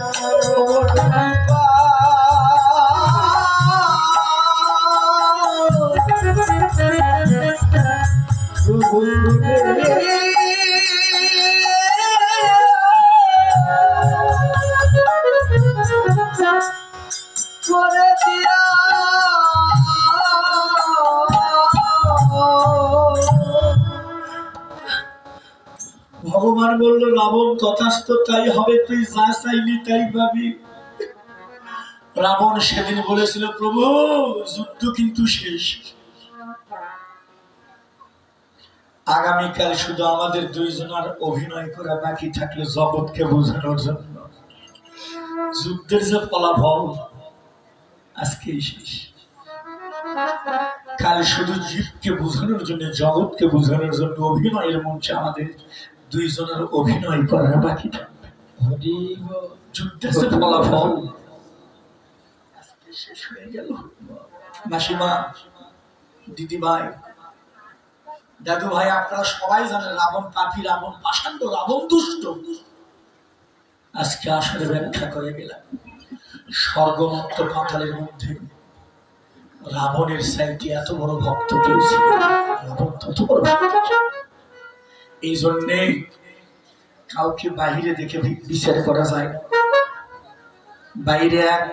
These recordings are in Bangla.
করে তথাস্ত তাই হবে, তুই যা চাইলি তাই পাবি। রাবণ সেদিন বলেছিল, প্রভু, যুদ্ধ কিন্তু শেষ। আগামীকাল শুধু আমাদের দুইজনের অভিনয় করা বাকি থাকলে জগৎকে বোঝানোর জন্য। যুদ্ধের যে ফলাফল, আজকেই শেষ। কাল শুধু জীবকে বোঝানোর জন্য, জগৎকে বোঝানোর জন্য অভিনয়ের মঞ্চে আমাদের দুইজনের অভিনয় করার বাকি থাকবে। ফলাফল। আজকে শেষ হয়ে গেল। মাসিমা দিদি ভাই দাদু ভাই আপনারা সবাই জানেন রাবণ পাপি রাবণ পাষাণ্ড রাবণ দুষ্ট। আজকে আসলে ব্যাখ্যা করে গেলাম। স্বর্গমত্ত পাতালের মধ্যে রাবণের সাইকে এত বড় ভক্ত কেউ ছিল রাবণ তত বড় ভক্ত। এই জন্যে কাউকে বাহিরে দেখে বিচার করা যায়। বাইরে এক,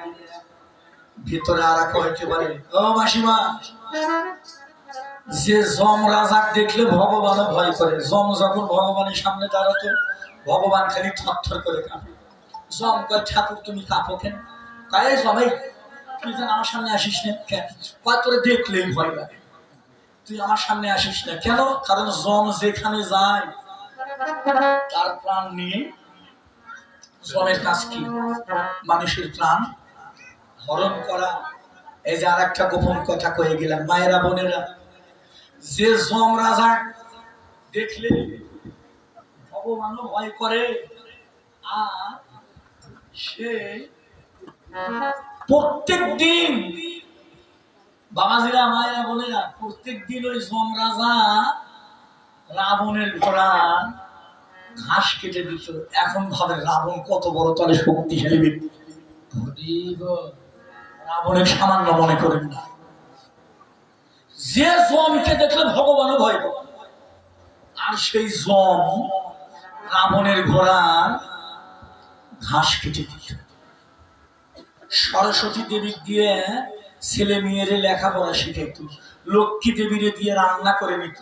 ভেতরে আর এক হইতে পারে। ও মাসিমা, যে জম রাজাক দেখলে ভগবানও ভয় করে। জম যখন ভগবানের সামনে দাঁড়াতো, ভগবান খালি থরথর করে কাঁপে। জম কয়, ঠাকুর, তুমি কাঁপো কেন? কয় জমে তুই যেন আমার সামনে আসিস না, কেন? কয়, তোরে দেখলেই ভয় লাগে। তুই আমার সামনে আসিস না। কেন? কারণ জম যেখানে যায়, তার প্রাণ নিয়ে জমের কাজ কি? মানুষের প্রাণ হরণ করা। এই যে আর একটা গোপন কথা কয়ে গেলাম, মায়েরা, বোনেরা, যে জম রাজা দেখলে ভগবানও ভয় করে, আর সে প্রত্যেক দিন বাবাজিরা, মায়েরা, বোনেরা, প্রত্যেক দিন ওই জম রাজা রাবণের ঘোড়া ঘাস কেটে দিত। এখন ভাবে রাবণ কত বড় তলে শক্তিশালী ব্যক্তি। রাবণের সামান্য মনে করেন না। যে জমকে দেখলে ভগবানও ভয় করে আর সেই জম রাবণের ঘোড়ার ঘাস কেটে দিত। সরস্বতী দেবী দিয়ে ছেলে মেয়েরে লেখাপড়া শিখাইত, লক্ষ্মী দেবীরে দিয়ে রান্না করে নিত,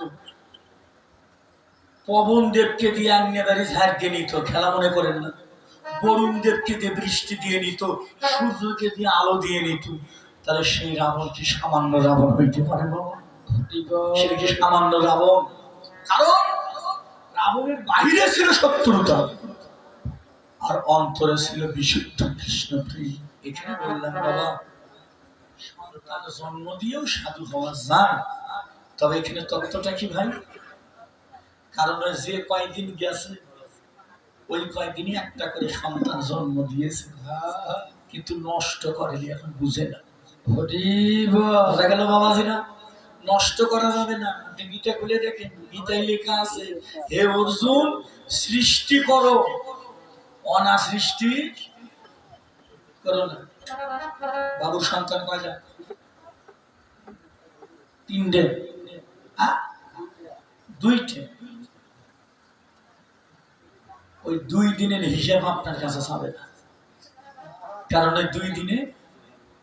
পবন দেবকে দিয়ে আন্নে বাড়ি ঝাড় নিত, খেলা মনে করেন না? বরুণ দেবকে দিয়ে বৃষ্টি দিয়ে নিত, সূর্যকে দিয়ে আলো দিয়ে নিত। তাহলে সেই রাবণ কি সামান্য রাবণ হইতে পারে বাবা? সেটা কি সামান্য রাবণ? কারণ রাবণের বাহিরে ছিল শত্রুতা, আর অন্তরে ছিল বিশুদ্ধ কৃষ্ণ প্রিয় এখানে বললাম বাবা সন্তান জন্ম দিয়েও সাধু হওয়া যায়। তবে এখানে তত্ত্বটা কি ভাই? কারণ যে কয়দিন গেছে, ওই কয়দিনই একটা করে সন্তান জন্ম দিয়েছে। কিন্তু নষ্ট করেনি, এখন বুঝে না। বোঝা গেল বাবাজিরা? নষ্ট করা যাবে না। গীতা খুলে দেখেন, গীতায় লেখা আছে, হে অর্জুন, সৃষ্টি করো। অনা সৃষ্টি করো না। বাবুর সন্তান কয়টা তিনটে? দুইটে। ওই দুই দিনের হিসাব আপনার কাছে যাবে না। কারণ ওই দুই দিনে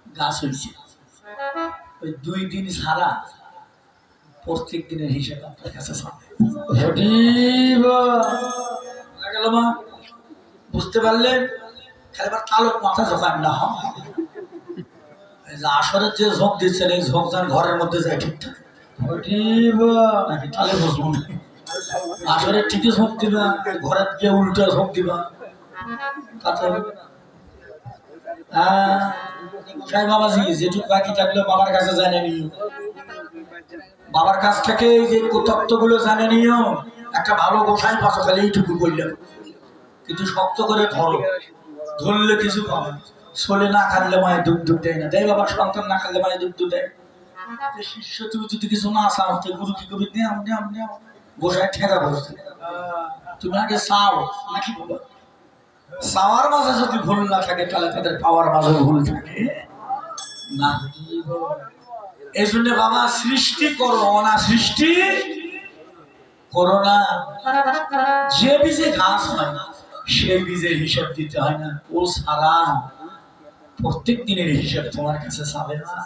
গাছ হয়েছে ওই দুই দিন ছাড়া প্রত্যেক দিনের হিসাব আপনার কাছে যাবে বুঝতে পারলেন? এবার তালক মাথা জোকান না এই যে আসরের যে ঝোঁক দিচ্ছেন এই ঝোঁক যেন ঘরের মধ্যে যায় ঠিকঠাক। নাকি তাহলে বুঝব না? আসরে ঠিকই ঝোঁক দিবা ঘরে গিয়ে উল্টো ঝোঁক দিবা। তাতে হ্যাঁ বাবাজি যেটুকু বাকি থাকলে বাবার কাছে জানে নিও। বাবার কাছ থেকে এই যে তত্ত্বগুলো জানে নিও। একটা ভালো গোসাই পাশো খালি এইটুকু করলাম কিন্তু শক্ত করে ধরো। ধরলে কিছু পাবে। ছোলে না খাইলে মায়ের দুধ দুধ দেয় না। দেয় বাবার সন্তান, না খাইলে মায়ের দুধ দুধ দেয়। শিষ্য, তুমি যদি কিছু না চাও গুরু কি করবি নেও নেও নেও। গোসাই ঠেকা বসছে তুমি আগে চাও নাকি বাবা চাওয়ার মাঝে যদি ভুল না থাকে, তাহলে তাদের পাওয়ার মাঝে ভুল থাকে। না এই জন্য বাবা, সৃষ্টি করো না সৃষ্টি করো না। যে বীজে ঘাস হয় না সেই বীজের হিসাব দিতে হয় না। ও সারা প্রত্যেক দিনের হিসাব তোমার কাছে চাবে না।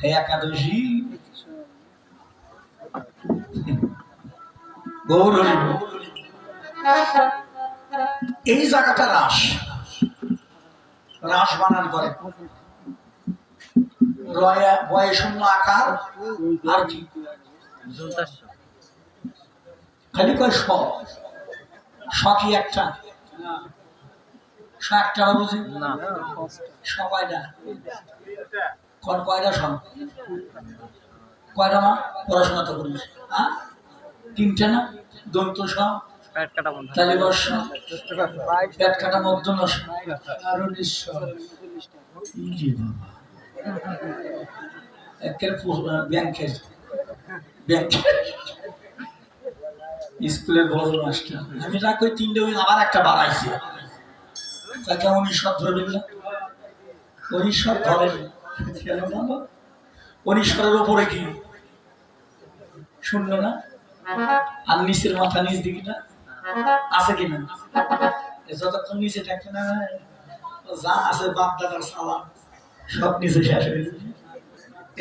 হে একাদশী। এই জায়গাটা রাস। রাস বানান করে রয়া শূন্য আকার। আর কি? খালি কয় স কি একটা? স একটা বুঝি স কয়টা কোন কয়টা স কয়টা মা? পড়াশোনা তো করিস। হ্যাঁ? তিনটে না? দন্ত স তাহলে বর্ষ? পেট কাটা মধ্য নস আরও নিঃস্ব ইয়ে একের ব্যাংকের ব্যাংকের স্কুলের বড় মাস্টার আমি রাখ ওই তিনটে ওই আবার একটা বাড়াইছি। তা কেমন ঈশ্বর ধরবেন না অনিশ্বর ধরেন কেন বাবা অনিশ্বরের ওপরে কি? শূন্য না? আর নিচের মাথা নিচ দিকে না? আছে কিনা? এ যতক্ষণ নিচে থাকে না, যা আছে বাপ দাদার সালাম, সব নিচে শেষ হয়ে যাবে।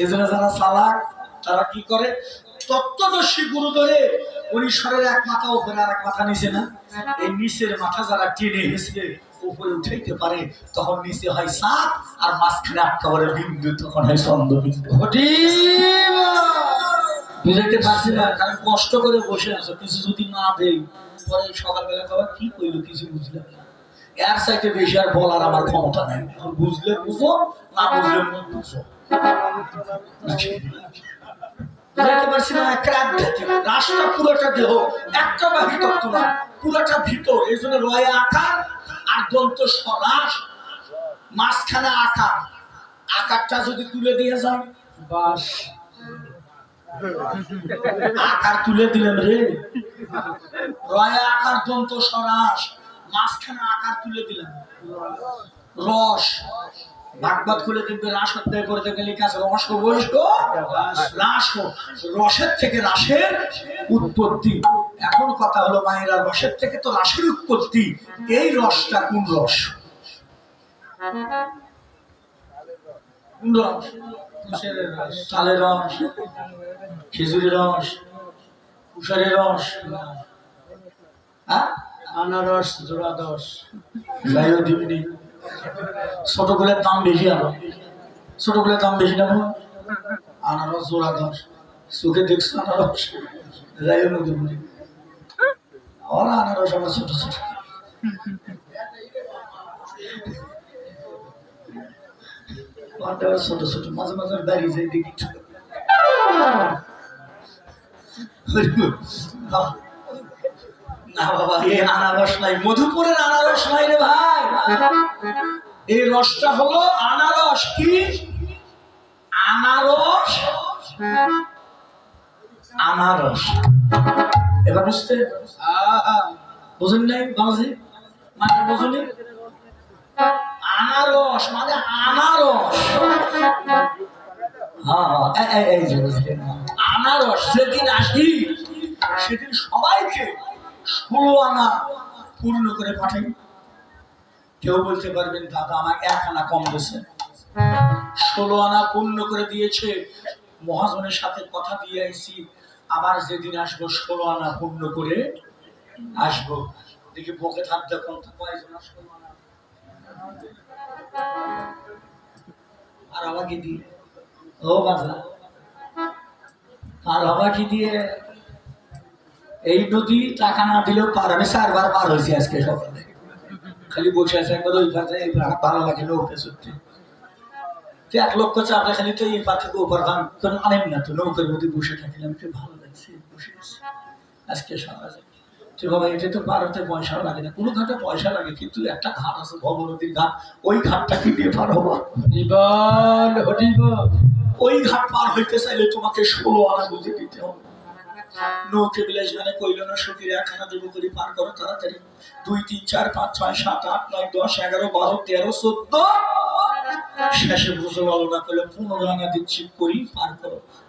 এই জন্য যারা সালাক তারা কি করে? তত্ত্বদর্শী গুরু ধরে ঈশ্বরের এক মাথা উপরে আর এক মাথা নিচে না? এই নিচের মাথা যারা টেনে হেসে উপরে উঠাইতে পারে তখন নিচে হয় সাত আর মাঝখানে আটকা পড়ে বিন্দু তখন হয় বিন্দু। বুঝাইতে পারছি না কারণ কষ্ট করে বসে আছো কিছু যদি না দেই পরে সকালবেলা খাবার কি করল কিছু বুঝলাম না। এর সাইতে বেশি আর বলার আমার ক্ষমতা নাই। বুঝলে বুঝো না বুঝলে বুঝো। বুঝাইতে পারছি একটা আধ্যাত্মিক রাস্তা পুরোটা দেহ একটা বাহি তত্ত্ব পুরোটা ভিতর এই জন্য রয়ে আকার আর দন্ত সরাস মাঝখানে আকার। আকারটা যদি তুলে দিয়ে বাস। আকার তুলে দিলেন রে। রয়ে আকার দন্ত সরাস মাঝখানে আকার তুলে দিলেন রস। ভাগবত খুলে দেখবে রাস অধ্যায় করে দেখবে লেখা আছে রস। বৈষ্ক রাস রসের থেকে রাসের উৎপত্তি। এখন কথা হলো মায়েরা রসের থেকে তো রাসের উৎপত্তি। এই রসটা কোন রস? কোন রস? তালের রস খেজুরের রস কুষারের রস। হ্যাঁ? আনারস জোড়া দশ যাইও দিবনি। ছোটগুলোর দাম বেশি আরও। ছোটগুলোর দাম বেশি না আনারস জোড়া দশ চোখে দেখছ আনারস? নদী বলি। আর আনারস আমার ছোট ছোট। ছোট ছোট। মাঝে মাঝে দাঁড়িয়ে যাই, দেখি। না বাবা এই আনারস নাই। মধুপুরের আনারস নাই রে ভাই। এই রসটা হলো আনারস কি? আনারস? আনারস। এবার বুঝতে? বুঝুন নাই বাবাজি? মানে বুঝুনি? আনারস মানে আনারস। হ্যাঁ হ্যাঁ। আনারস, যেদিন আসি সেদিন সবাইকে ষোলো আনা পূর্ণ করে পাঠাই কেউ বলতে পারবেন, দাদা, আমার এক আনা কম গেছে ষোলো আনা পূর্ণ করে দিয়েছে। মহাজনের সাথে কথা দিয়ে আইছি, আবার যেদিন আসব, ষোলো আনা পূর্ণ করে আসব। দেখি বকে থাক, দেখুন কয়েকজন ষোলো আনা আর আমাকে দিয়ে, ও বাবা, আর আমাকে দিয়ে এই নদী টাকা না দিলেও পার আমি চারবার পার হয়েছি আজকে সকালে। খালি বসে আছে একবার ওই পাশে এই ভালো লাগে নৌকা চড়তে তো এক লক্ষ চাপে খালি তো এই পা থেকে ওপর ভাঙ কোনো আনেন না তো নৌকার মধ্যে বসে থাকিলাম তো ভালো লাগছে বসে আছি। আজকে সকালে তো বাবা এটা তো পার হতে পয়সা লাগে না। কোনো ঘাটে পয়সা লাগে কিন্তু একটা ঘাট আছে ভগবতীর ঘাট। ওই ঘাটটা কি দিয়ে পার হব? ওই ঘাট পার হইতে চাইলে তোমাকে ষোলো আনা বুঝে দিতে হবে।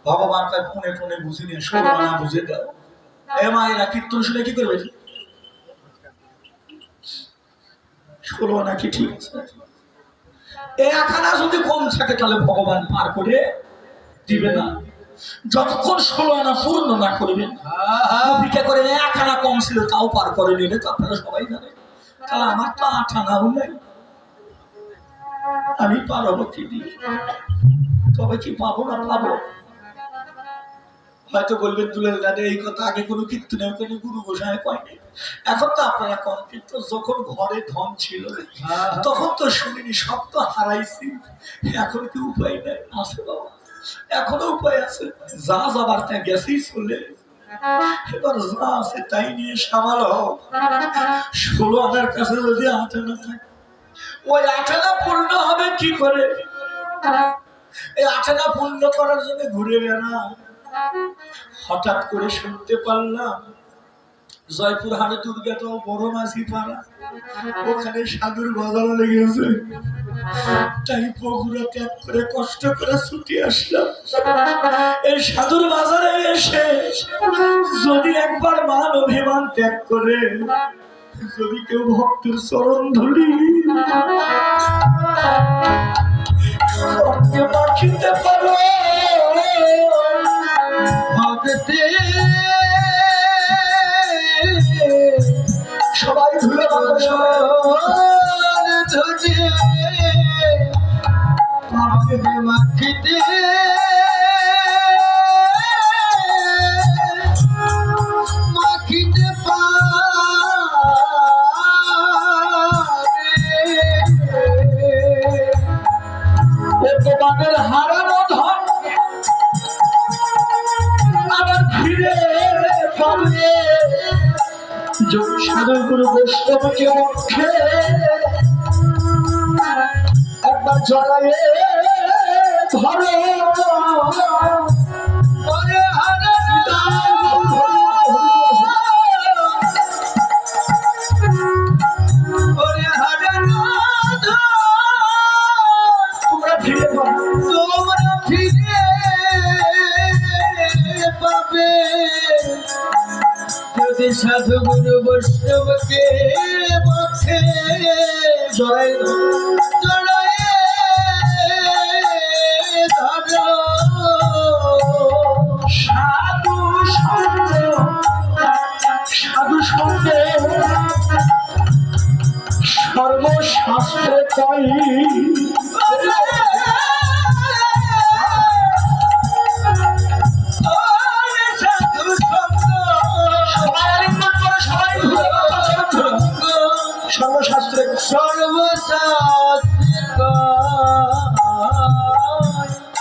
ভগবান ফোনে ফোনে বুঝে নিয়ে ষোলো বুঝে দাও। এ মায়েরা, কীর্তন শুনে কি করবে? কি ঠিক আছে? এ আখানা যদি কম থাকে, তাহলে ভগবান পার করে দিবে না। যতক্ষণ ষোলো আনা পূর্ণ না করবেন ভিক্ষা করে এক আনা কম ছিল, তাও পার করে নিলে তো আপনারা সবাই জানেন। তাহলে আমার তো আট আনাও নেই। আমি পারব কি দিয়ে? তবে কি পাবো না পাবো? হয়তো বলবেন দুলের দাদা, এই কথা আগে কোনো কীর্তনে কোনো গুরু গোসায় কয়নি এখন তো আপনারা কন, কিন্তু যখন ঘরে ধন ছিল, তখন তো শুনিনি, সব তো হারাইছি। এখন কি উপায় নাই? আছে বাবা। এখনও উপায় আছে। যা যাবার গেছেই চলে এবার যা আছে তাই নিয়ে সামাল ষোলো আনার কাছে যদি থাকে। ওই আঠানা পূর্ণ হবে কি করে? এই আঠানা পূর্ণ করার জন্য ঘুরে বেড়া হঠাৎ করে শুনতে পারলাম জয়পুর হাটে তো বড় মাঝি পাড়া? ওখানে সাধুর বাজার লেগেছে। তাই বগুড়া ত্যাগ করে কষ্ট করে ছুটি আসলাম। এই সাধুর বাজারে এসে যদি একবার মান অভিমান ত্যাগ করে, যদি কেউ ভক্তের চরণ ধরি মাখিতে পারো।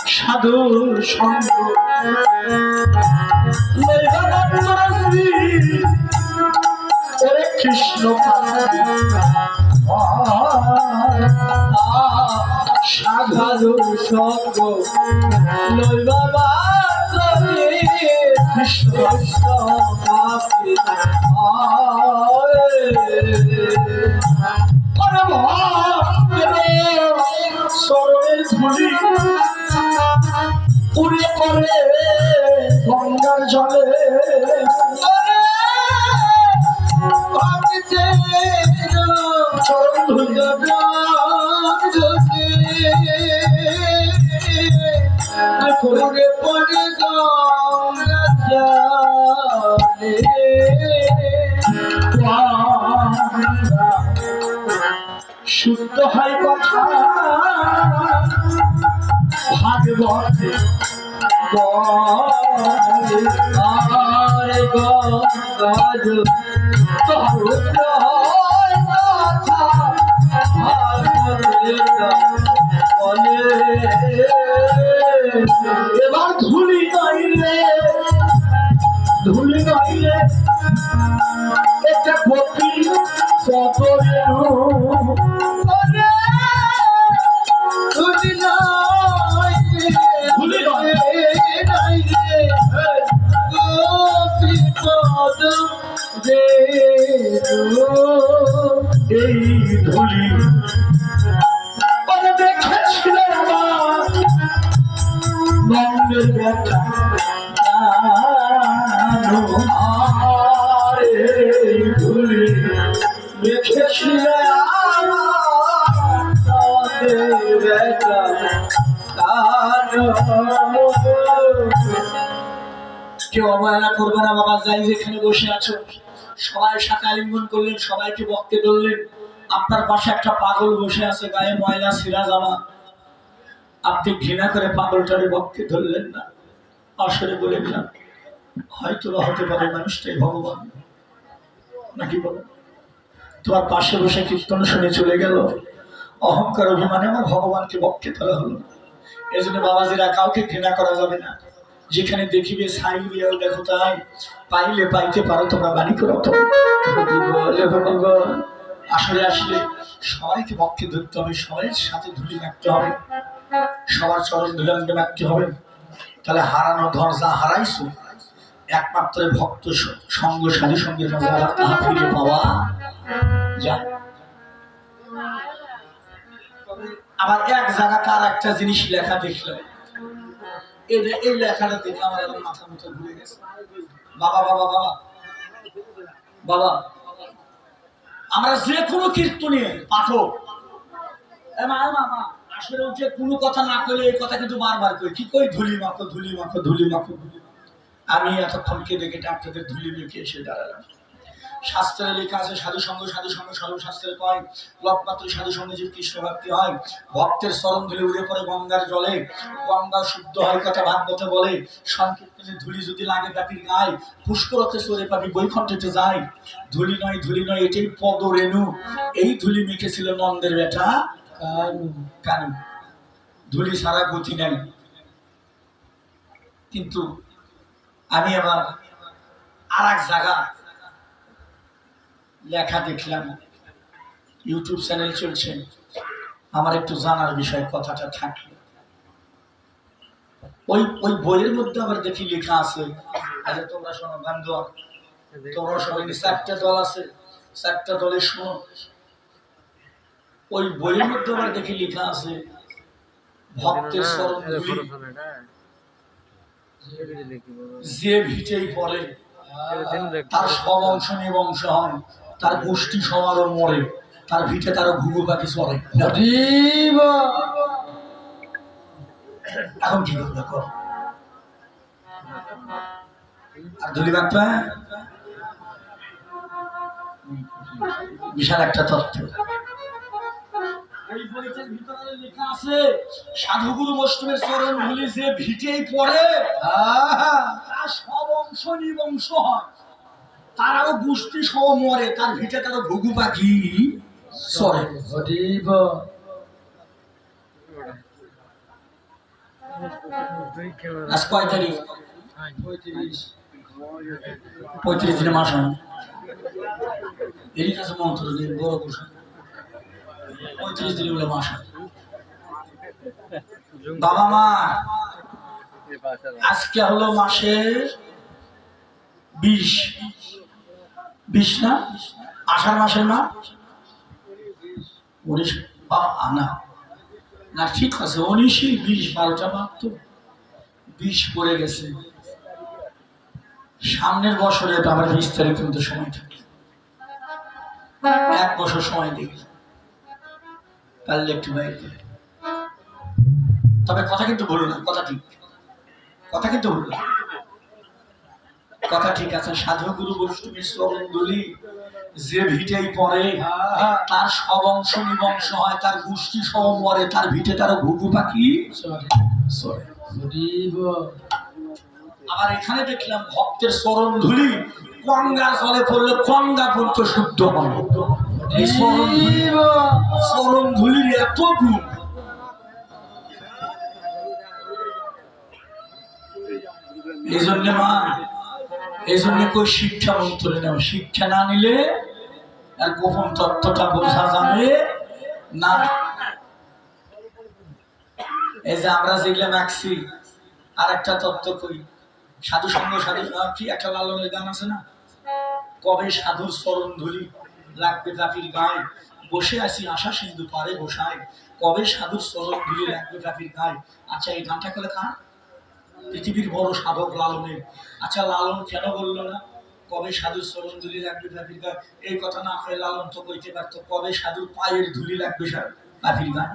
সাধু সঙ্গ গঙ্গা জলে শুদ্ধ হয় কথা ভাগবতে পদ রে এই ধুলি। করবে না, বাবা, যাই যেখানে বসে আছো। সবাই সাথে আলিঙ্গন করলেন, সবাইকে বক্তে ধরলেন। আপনার পাশে একটা পাগল বসে আছে, গায়ে ময়লা, সিরা জামা। আপনি ঘৃণা করে পাগলটারে বক্তে ধরলেন না। আসলে বলেন না, হয়তো বা হতে পারে মানুষটাই ভগবান। নাকি বলেন তোমার পাশে বসে কীর্তন শুনে চলে গেল। অহংকার অভিমানে আমার ভগবানকে বক্ষে তোলা হলো এই জন্য বাবাজিরা কাউকে ঘৃণা করা যাবে না। যেখানে দেখিবে সাই দেখো তাই। পাইলে পাইতে পারো, তোমরা বাণী করো তো। আসলে আসলে সবাইকে পক্ষে ধরতে হবে সবাই সাথে ধুলি মারতে হবে। সবার চরণ ধুলান্তে মারতে হবে। তাহলে হারানো ধর যা হারাইছো, একমাত্র ভক্ত সঙ্গ, সাধু সঙ্গের তাহা ফিরে পাওয়া যায়। আবার এক জায়গাতে আর একটা জিনিস লেখা দেখলাম। আমার যে কোনো কীর্তনে পাঠক। আসলে যে কোনো কথা না কইলে এই কথা কিন্তু বারবার কই, কি কই, ধুলি মাখো ধুলি মাখো ধুলি মাখো ধুলি মাখো। আমি এতক্ষণ কেঁদে কেটে আপনাদের ধুলি মেখে এসে দাঁড়ালাম। শাস্ত্রে লেখা আছে, সাধু সঙ্গ সাধু সঙ্গ সর্বশাস্ত্রে কয়? লোকমাত্র সাধু সঙ্গে যে কৃষ্ণ ভক্তি হয়, ভক্তের চরণ ধুলে উড়ে পড়ে গঙ্গার জলে। গঙ্গা শুদ্ধ হয় কথা ভাগবতে বলে, সংকীর্তনে ধুলি যদি লাগে পাখির গায়ে পুষ্করতে চলে পাখি বৈকুণ্ঠতে যায়। ধুলি নয় ধুলি নয়, এটাই পদ রেণু এই ধুলি মেখেছিল নন্দের বেটা কানু। ধুলি সারা গতি নাই। কিন্তু আমি আবার আর এক জায়গা লেখা দেখলাম। ইউটিউব চ্যানেল চলছে। আমার একটু জানার বিষয় কথাটা থাকল। ওই ওই বইয়ের মধ্যে আবার দেখি লেখা আছে আচ্ছা তোমরা শোনো বান্ধব তোমরা সবাই চারটা দল আছে চারটা দলে শোনো। ওই বইয়ের মধ্যে আবার দেখি লেখা আছে ভক্তের স্মরণ যে ভিটেই পড়ে। তার সব অংশ নিয়ে অংশ হয়। তার গোষ্ঠী সমারোহ মরে। তার ভিটে তার ঘুঘু পাখি চলে এখন কি করবে আর ধুলি বাপ্পা বিশাল একটা তথ্য ওই বইটার ভিতরে লেখা আছে সাধুগুরু বৈষ্ণবের চরণ ধুলি যে ভিটেই পড়ে। তার সব অংশ নিবংশ হয়। তারাও গোষ্ঠী সহ মরে তার ভিটে তারও ঘুঘু পাখি সরে। আজ কয় তারিখ পঁয়ত্রিশ দিনে মাস এরই কাছে মন্ত্র দিন বড় কুসা পঁয়ত্রিশ দিনে বলে মাস বাবা মা আজকে হলো মাসের বিশ। বিশ না, আষাঢ় মাসের না উনিশ, বা আনা না। ঠিক আছে বিশ, বারোটা মাত্র পড়ে গেছে। সামনের বছরে তো আবার বিশ তারিখ পর্যন্ত সময় থাকে। এক বছর সময় দিই। পারলে একটু বাইর তবে কথা কিন্তু বলো না, কথা ঠিক। কথা কিন্তু বলো না। কথা ঠিক আছে সাধু গুরু বৈষ্ণবীর শ্রবণ গুলি যে ভিটেই পড়ে তার সব অংশ নিবংশ হয় তার গোষ্ঠী সহ মরে তার ভিটে তার ঘুঘু পাখি আবার এখানে দেখলাম ভক্তের চরণ ধুলি গঙ্গার জলে পড়লে গঙ্গা পর্যন্ত শুদ্ধ হয়। এই চরণ ধুলির এত গুণ। এই জন্য মা এই জন্য কই শিক্ষা মন্ত্র নেও শিক্ষা না নিলে আর গোপন তত্ত্বটা বোঝা যাবে না। এই যে আমরা যেগুলো মাখছি আর একটা তত্ত্ব কই? সাধু সঙ্গ, সাধু কি একটা লালনের গান আছে না? কবে সাধুর চরণ ধুলি লাগবে পাখির গায়ে, বসে আছি আশা সিন্ধু পারে বসায়, কবে সাধুর চরণ ধুলি রাখবে কাকির গায়ে। আচ্ছা এই গানটা করে কার? পৃথিবীর বড় সাধক লালনের আচ্ছা লালন কেন বলল না? কবে সাধুর চরণ ধুলি লাগবে কাকির গায়ে? এই কথা না করে লালন তো কইতে পারতো। কবে সাধুর পায়ের ধুলি লাগবে কাকির গায়ে?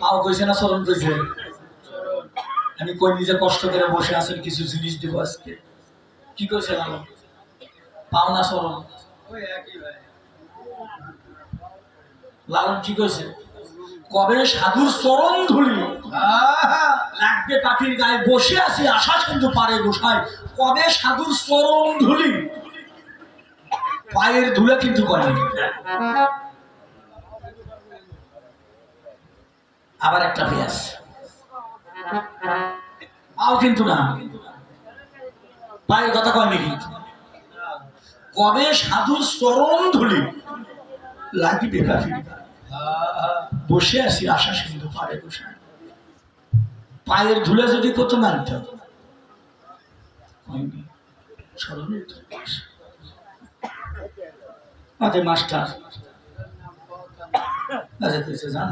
পাও কইছে না চরণ কইছে? আমি কই নিজে কষ্ট করে বসে আছেন কিছু জিনিস দেবো আজকে। কি কইছে লালন? পাও না চরণ লালন কি কইছে? কবে সাধুর চরণ ধুলি? লাগবে পাখির গায়ে। বসে আছি, আশা কিন্তু পারে গোসায় কবে সাধুর চরণ ধুলি? পায়ের ধুলে কিন্তু করেনি আবার একটা পেঁয়াজ। পাও কিন্তু না। পায়ের কথা কয়নি কিন্তু কবে সাধুর চরণ ধুলি? লাগিবে পাখির গায়ে। বসে আছি, আশা সিন্ধু পারে বসে পায়ের ধুলে যদি কত মানতাম হয়নি স্মরণে তো বসে। আরে মাস্টার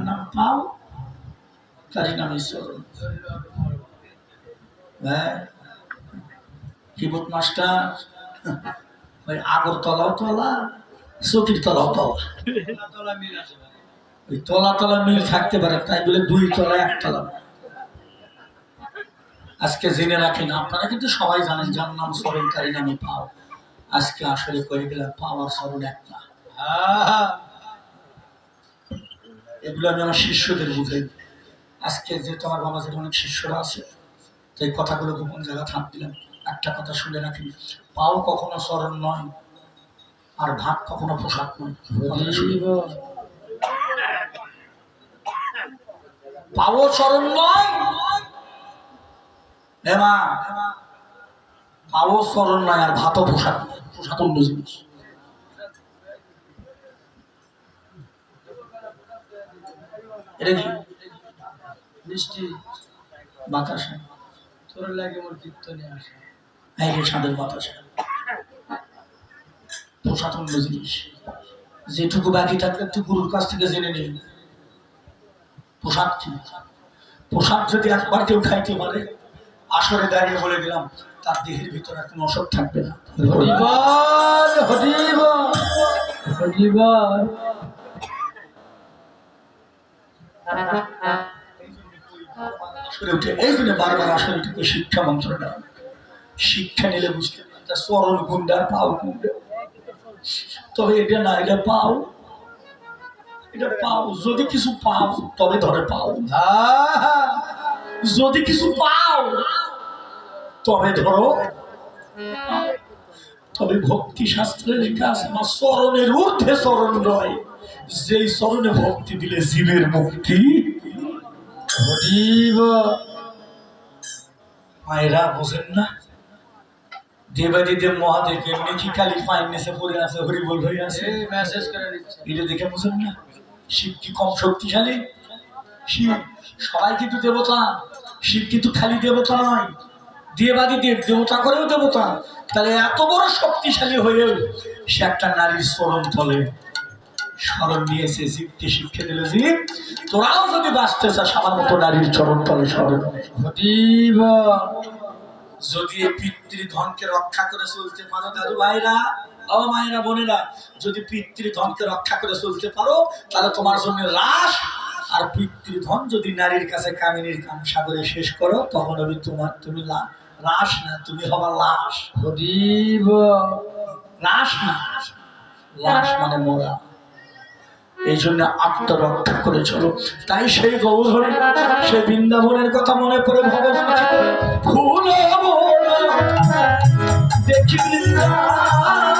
নাম পাও তারই নাম হ্যাঁ মাস্টার, ওই আগর তলাও তলা, চকির তলাও তলা। ওই তলা তলা মিল থাকতে পারে, তাই বলে দুই তলা আজকে জেনে রাখেন, আপনারা কিন্তু সবাই জানেন, যার নাম স্মরণকারী নামে পাও আজকে আসলে কয়ে গেলাম পাওয়ার স্মরণ একটা। এগুলো আমি আমার শিষ্যদের বুঝাই। আজকে অনেক শিষ্যরা আছে তো এই কথাগুলো গোপন জায়গা থাম দিলাম। একটা কথা শুনে রাখি পাও কখনো স্মরণ নয়, আর ভাত কখনো পোশাক নয়। কথাটা শুনে নয়। হেমা পাও চরণ নয় আর ভাতও পোশাক। পোশাক অন্য জিনিস এটা কি? মিষ্টি। বাতাসা। তোর লাগে মোর কীর্তনে আসে। সাদের বাতাসা। জিনিস যেটুকু বাকি থাকলে তুই গুরুর কাছ থেকে জেনে নিবি। পোশাক কি পোশাক যদি একবার কেউ খাইতে পারে আসরে দাঁড়িয়ে বলে দিলাম, তার দেহের ভিতরে কোনো অসুখ থাকবে না। শিক্ষা শিক্ষা নিলে বুঝতে পারে সরল গুন্ডার পাও গুন্ডা। তবে এটা না, এটা পাও এটা পাও যদি কিছু পাও তবে ধরে পাও। যদি কিছু পাও তবে ধরো। তবে ভক্তি শাস্ত্রে লেখা আছে না চরণের ঊর্ধ্বে চরণ রয় যেই চরণে ভক্তি দিলে জীবের মুক্তি মায়েরা বোঝেন না? দেবাদিদেব মহাদেব এমনি কি কালী ফাইন নেসে পড়ে আছে হরিবল হয়ে আছে? মেসেজ করে দিচ্ছে। এটা দেখে বোঝেন না? শিব কি কম শক্তিশালী? শিব সবাই কিন্তু দেবতা। শিব কিন্তু খালি দেবতা নয়। দেবাদি দেব দেবতা করেও দেবতা। তাহলে এত বড় শক্তিশালী হয়েও সে একটা নারীর স্মরণ তলে স্মরণ নিয়েছে জীবকে শিক্ষা দিল জীব। তোরাও যদি বাঁচতে চাস আমার মতো নারীর চরণ তলে স্মরণ যদি এই পিতৃধনকে রক্ষা করে চলতে পারো দাদু ভাইরা ও মায়েরা বোনেরা যদি পিতৃধনকে রক্ষা করে চলতে পারো তাহলে তোমার জন্য লাশ। আর পিতৃধন যদি নারীর কাছে কামিনীর কাম সাগরে শেষ করো তখন আমি তোমার তুমি লাশ না তুমি হবা লাশ। হরিবল লাশ না লাশ মানে মোরা। এই জন্য আত্মরক্ষা করে চলো। তাই সেই গৌধরে সে বৃন্দাবনের কথা মনে পড়ে ভগবান ফুল দেখি বৃন্দাবন।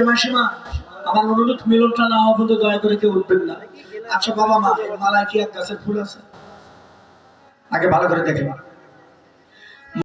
আচ্ছা মাসিমা আমার অনুরোধ মিলনটা না হওয়া পর্যন্ত দয়া করে কেউ উঠবেন না। আচ্ছা বাবা মা, মালায় কি এক গাছের ফুল আছে? আগে ভালো করে দেখে